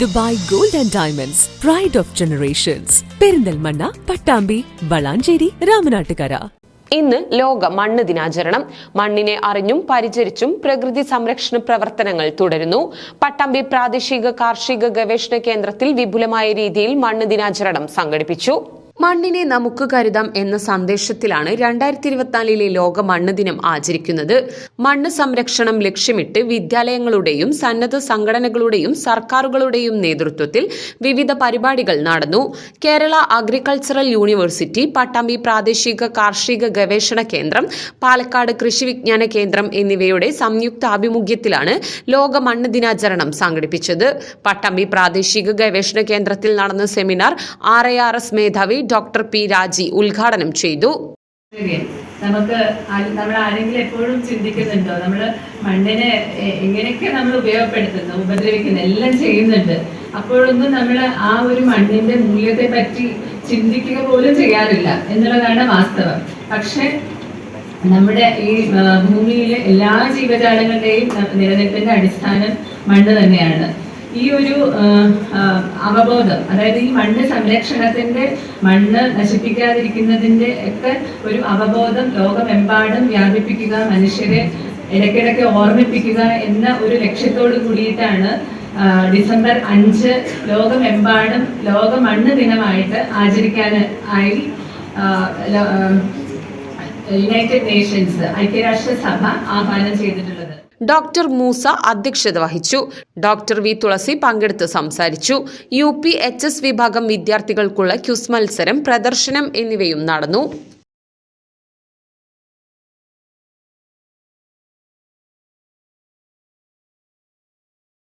Dubai gold and diamonds pride of generations Perinthalmanna Pattambi Valanchery Ramanattukara. ഇന്ന് ലോക മണ്ണ് ദിനാചരണം. മണ്ണിനെ അറിഞ്ഞും പരിചരിച്ചും പ്രകൃതി സംരക്ഷണ പ്രവർത്തനങ്ങൾ തുടരുന്നു. പട്ടാമ്പി പ്രാദേശിക കാർഷിക ഗവേഷണ കേന്ദ്രത്തിൽ വിപുലമായ രീതിയിൽ മണ്ണ് ദിനാചരണം സംഘടിപ്പിച്ചു. മണ്ണിനെ നമുക്ക് കരുതാം എന്ന സന്ദേശത്തിലാണ് രണ്ടായിരത്തി ഇരുപത്തിനാലിലെ ലോക മണ്ണ് ദിനം ആചരിക്കുന്നത്. മണ്ണ് സംരക്ഷണം ലക്ഷ്യമിട്ട് വിദ്യാലയങ്ങളുടെയും സന്നദ്ധ സംഘടനകളുടെയും സർക്കാരുകളുടെയും നേതൃത്വത്തിൽ വിവിധ പരിപാടികൾ നടന്നു. കേരള അഗ്രികൾച്ചറൽ യൂണിവേഴ്സിറ്റി പട്ടാമ്പി പ്രാദേശിക കാർഷിക ഗവേഷണ കേന്ദ്രം പാലക്കാട് കൃഷി വിജ്ഞാന കേന്ദ്രം എന്നിവയുടെ സംയുക്ത ആഭിമുഖ്യത്തിലാണ് ലോക മണ്ണ് ദിനാചരണം സംഘടിപ്പിച്ചത്. പട്ടാമ്പി പ്രാദേശിക ഗവേഷണ കേന്ദ്രത്തിൽ നടന്ന seminar R A R S മേധാവി ഡോക്ടർ പി രാജി ഉദ്ഘാടനം ചെയ്തു. നമുക്ക് നമ്മൾ ആരെങ്കിലും എപ്പോഴും ചിന്തിക്കുന്നുണ്ടോ? നമ്മൾ മണ്ണിനെ എങ്ങനെയൊക്കെ നമ്മൾ ഉപയോഗപ്പെടുത്തുന്നു ഉപദ്രവിക്കുന്നു എല്ലാം ചെയ്യുന്നുണ്ട്. അപ്പോഴൊന്നും നമ്മൾ ആ ഒരു മണ്ണിന്റെ മൂല്യത്തെ പറ്റി ചിന്തിക്കുക പോലും ചെയ്യാറില്ല എന്നുള്ളതാണ് വാസ്തവം. പക്ഷെ നമ്മുടെ ഈ ഭൂമിയിലെ എല്ലാ ജീവജാലങ്ങളുടെയും നിലനിൽപ്പിന്റെ അടിസ്ഥാനം മണ്ണ് തന്നെയാണ്. ഈ ഒരു അവബോധം അതായത് ഈ മണ്ണ് സംരക്ഷണത്തിന്റെ മണ്ണ് നശിപ്പിക്കാതിരിക്കുന്നതിന്റെ ഒക്കെ ഒരു അവബോധം ലോകമെമ്പാടും വ്യാപിപ്പിക്കുക മനുഷ്യരെ ഇടയ്ക്കിടയ്ക്ക് ഓർമ്മിപ്പിക്കുക എന്ന ഒരു ലക്ഷ്യത്തോട് കൂടിയിട്ടാണ് ഡിസംബർ അഞ്ച് ലോകമെമ്പാടും ലോക മണ്ണ് ദിനമായിട്ട് ആചരിക്കാൻ ആയി യുണൈറ്റഡ് നേഷൻസ് ഐക്യരാഷ്ട്രസഭ ആഹ്വാനം ചെയ്തിട്ടുള്ളത്. ഡോക്ടർ മൂസ അധ്യക്ഷത വഹിച്ചു. ഡോക്ടർ വി തുളസി പങ്കെടുത്ത് സംസാരിച്ചു. യു പി എച്ച് എസ് വിഭാഗം വിദ്യാർത്ഥികൾക്കുള്ള ക്യുസ് മത്സരം പ്രദർശനം എന്നിവയും നടന്നു.